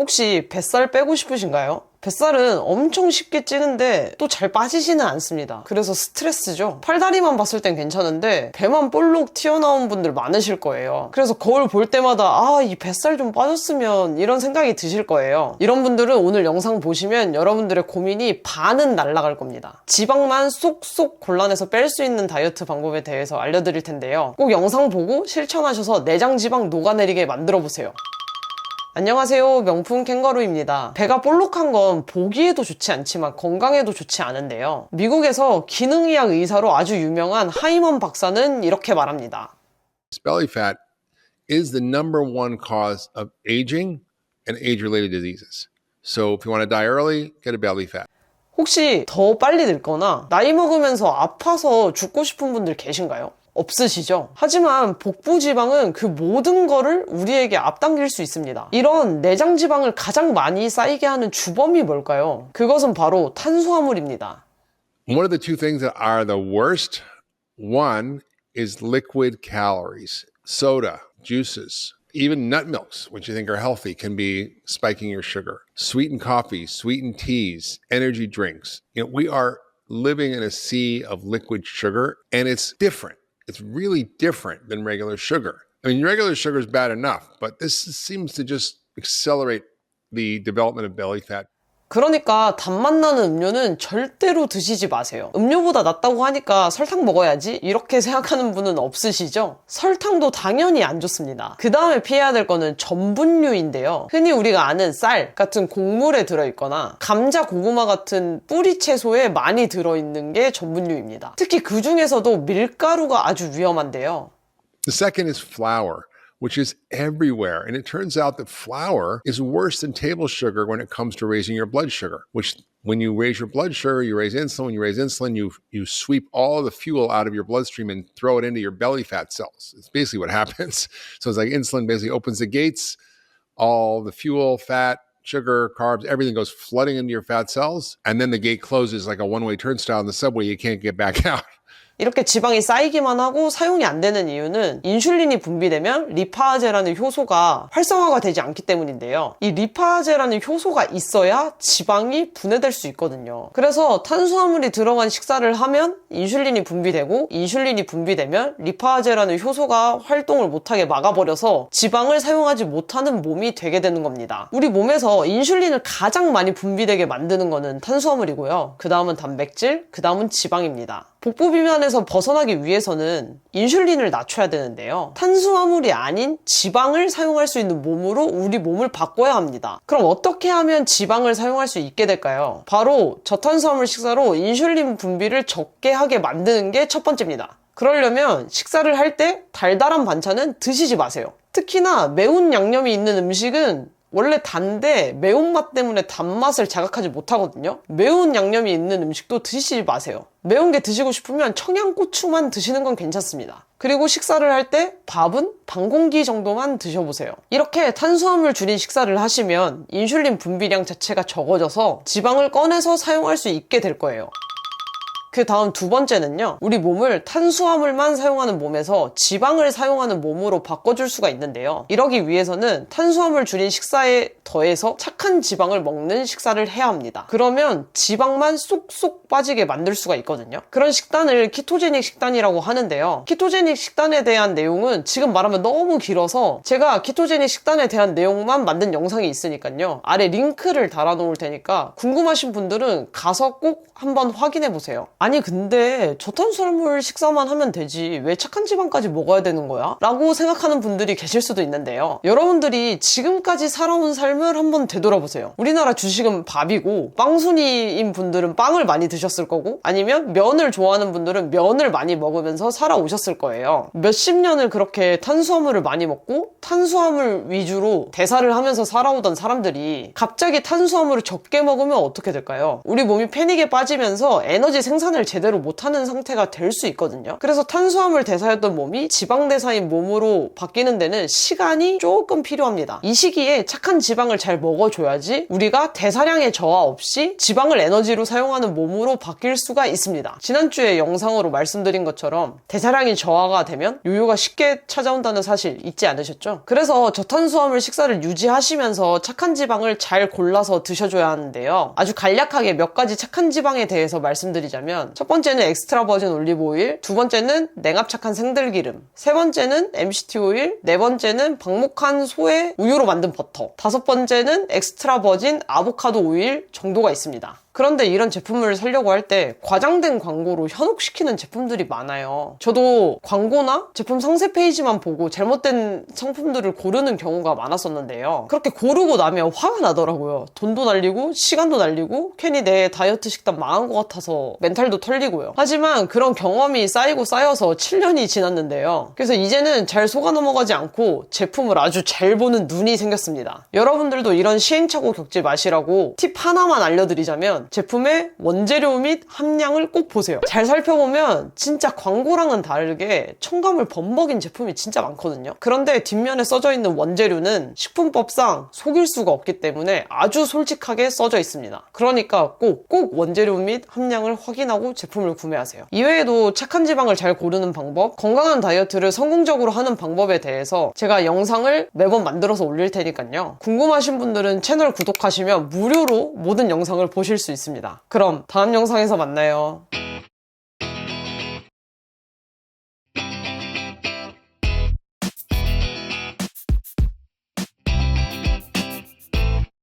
혹시 뱃살 빼고 싶으신가요? 뱃살은 엄청 쉽게 찌는데 또 잘 빠지지는 않습니다. 그래서 스트레스죠. 팔다리만 봤을 땐 괜찮은데 배만 볼록 튀어나온 분들 많으실 거예요. 그래서 거울 볼 때마다 아, 이 뱃살 좀 빠졌으면 이런 생각이 드실 거예요. 이런 분들은 오늘 영상 보시면 여러분들의 고민이 반은 날아갈 겁니다. 지방만 쏙쏙 골라내서 뺄 수 있는 다이어트 방법에 대해서 알려드릴 텐데요. 꼭 영상 보고 실천하셔서 내장 지방 녹아내리게 만들어 보세요. 안녕하세요. 명품 캥거루입니다. 배가 볼록한 건 보기에도 좋지 않지만 건강에도 좋지 않은데요. 미국에서 기능의학 의사로 아주 유명한 하이먼 박사는 이렇게 말합니다. belly fat is the number one cause of aging and age related diseases. So if you want to die early, get a belly fat. 혹시 더 빨리 늙거나 나이 먹으면서 아파서 죽고 싶은 분들 계신가요? 없으시죠? 하지만 복부 지방은 그 모든 거를 우리에게 앞당길 수 있습니다. 이런 내장 지방을 가장 많이 쌓이게 하는 주범이 뭘까요? 그것은 바로 탄수화물입니다. One of the two things that are the worst one is liquid calories, soda, juices, even nut milks, which you think are healthy, can be spiking your sugar. Sweetened coffee, sweetened teas, energy drinks. You know, we are living in a sea of liquid sugar and it's different. It's really different than regular sugar. I mean, regular sugar is bad enough, but this seems to just accelerate the development of belly fat. 그러니까 단맛 나는 음료는 절대로 드시지 마세요. 음료보다 낫다고 하니까 설탕 먹어야지 이렇게 생각하는 분은 없으시죠? 설탕도 당연히 안 좋습니다. 그 다음에 피해야 될 거는 전분류인데요. 흔히 우리가 아는 쌀 같은 곡물에 들어있거나 감자, 고구마 같은 뿌리 채소에 많이 들어있는 게 전분류입니다. 특히 그 중에서도 밀가루가 아주 위험한데요. The second is flour, which is everywhere. And it turns out that flour is worse than table sugar when it comes to raising your blood sugar, which when you raise your blood sugar, you raise insulin. When you raise insulin, you, you sweep all the fuel out of your bloodstream and throw it into your belly fat cells. It's basically what happens. So it's like insulin basically opens the gates, all the fuel, fat, sugar, carbs, everything goes flooding into your fat cells. And then the gate closes like a one way turnstile in the subway. You can't get back out. 이렇게 지방이 쌓이기만 하고 사용이 안 되는 이유는 인슐린이 분비되면 리파제라는 효소가 활성화가 되지 않기 때문인데요. 이 리파제라는 효소가 있어야 지방이 분해될 수 있거든요. 그래서 탄수화물이 들어간 식사를 하면 인슐린이 분비되고 인슐린이 분비되면 리파제라는 효소가 활동을 못하게 막아버려서 지방을 사용하지 못하는 몸이 되게 되는 겁니다. 우리 몸에서 인슐린을 가장 많이 분비되게 만드는 거는 탄수화물이고요. 그 다음은 단백질, 그 다음은 지방입니다. 복부 비만에서 벗어나기 위해서는 인슐린을 낮춰야 되는데요. 탄수화물이 아닌 지방을 사용할 수 있는 몸으로 우리 몸을 바꿔야 합니다. 그럼 어떻게 하면 지방을 사용할 수 있게 될까요? 바로 저탄수화물 식사로 인슐린 분비를 적게 하게 만드는 게 첫 번째입니다. 그러려면 식사를 할 때 달달한 반찬은 드시지 마세요. 특히나 매운 양념이 있는 음식은 원래 단데 매운맛 때문에 단맛을 자각하지 못하거든요. 매운 양념이 있는 음식도 드시지 마세요. 매운 게 드시고 싶으면 청양고추만 드시는 건 괜찮습니다. 그리고 식사를 할 때 밥은 반 공기 정도만 드셔보세요. 이렇게 탄수화물 줄인 식사를 하시면 인슐린 분비량 자체가 적어져서 지방을 꺼내서 사용할 수 있게 될 거예요. 그 다음 두 번째는요. 우리 몸을 탄수화물만 사용하는 몸에서 지방을 사용하는 몸으로 바꿔줄 수가 있는데요. 이러기 위해서는 탄수화물 줄인 식사에 더해서 착한 지방을 먹는 식사를 해야 합니다. 그러면 지방만 쏙쏙 빠지게 만들 수가 있거든요. 그런 식단을 키토제닉 식단이라고 하는데요. 키토제닉 식단에 대한 내용은 지금 말하면 너무 길어서 제가 키토제닉 식단에 대한 내용만 만든 영상이 있으니까요. 아래 링크를 달아놓을 테니까 궁금하신 분들은 가서 꼭 한번 확인해 보세요. 아니 근데 저탄수화물 식사만 하면 되지 왜 착한 지방까지 먹어야 되는 거야? 라고 생각하는 분들이 계실 수도 있는데요. 여러분들이 지금까지 살아온 삶을 한번 되돌아보세요. 우리나라 주식은 밥이고 빵순이인 분들은 빵을 많이 드셨을 거고 아니면 면을 좋아하는 분들은 면을 많이 먹으면서 살아오셨을 거예요. 몇십 년을 그렇게 탄수화물을 많이 먹고 탄수화물 위주로 대사를 하면서 살아오던 사람들이 갑자기 탄수화물을 적게 먹으면 어떻게 될까요? 우리 몸이 패닉에 빠지면서 에너지 생산 생산을 제대로 못하는 상태가 될 수 있거든요. 그래서 탄수화물 대사였던 몸이 지방 대사인 몸으로 바뀌는 데는 시간이 조금 필요합니다. 이 시기에 착한 지방을 잘 먹어줘야지 우리가 대사량의 저하 없이 지방을 에너지로 사용하는 몸으로 바뀔 수가 있습니다. 지난주에 영상으로 말씀드린 것처럼 대사량이 저하가 되면 요요가 쉽게 찾아온다는 사실 잊지 않으셨죠? 그래서 저탄수화물 식사를 유지하시면서 착한 지방을 잘 골라서 드셔줘야 하는데요. 아주 간략하게 몇 가지 착한 지방에 대해서 말씀드리자면 첫 번째는 엑스트라 버진 올리브 오일, 두 번째는 냉압 착한 생들기름, 세 번째는 MCT 오일, 네 번째는 방목한 소의 우유로 만든 버터, 다섯 번째는 엑스트라 버진 아보카도 오일 정도가 있습니다. 그런데 이런 제품을 사려고 할 때 과장된 광고로 현혹시키는 제품들이 많아요. 저도 광고나 제품 상세 페이지만 보고 잘못된 상품들을 고르는 경우가 많았었는데요. 그렇게 고르고 나면 화가 나더라고요. 돈도 날리고 시간도 날리고 괜히 내 다이어트 식단 망한 것 같아서 멘탈 도 털리고요. 하지만 그런 경험이 쌓이고 쌓여서 7년이 지났는데요. 그래서 이제는 잘 속아 넘어가지 않고 제품을 아주 잘 보는 눈이 생겼습니다. 여러분들도 이런 시행착오 겪지 마시라고 팁 하나만 알려드리자면 제품의 원재료 및 함량을 꼭 보세요. 잘 살펴보면 진짜 광고랑은 다르게 첨가물 범벅인 제품이 진짜 많거든요. 그런데 뒷면에 써져 있는 원재료는 식품법상 속일 수가 없기 때문에 아주 솔직하게 써져 있습니다. 그러니까 꼭, 꼭 원재료 및 함량을 확인하고 제품을 구매하세요. 이외에도 착한 지방을 잘 고르는 방법, 건강한 다이어트를 성공적으로 하는 방법에 대해서 제가 영상을 매번 만들어서 올릴 테니까요. 궁금하신 분들은 채널 구독하시면 무료로 모든 영상을 보실 수 있습니다. 그럼 다음 영상에서 만나요.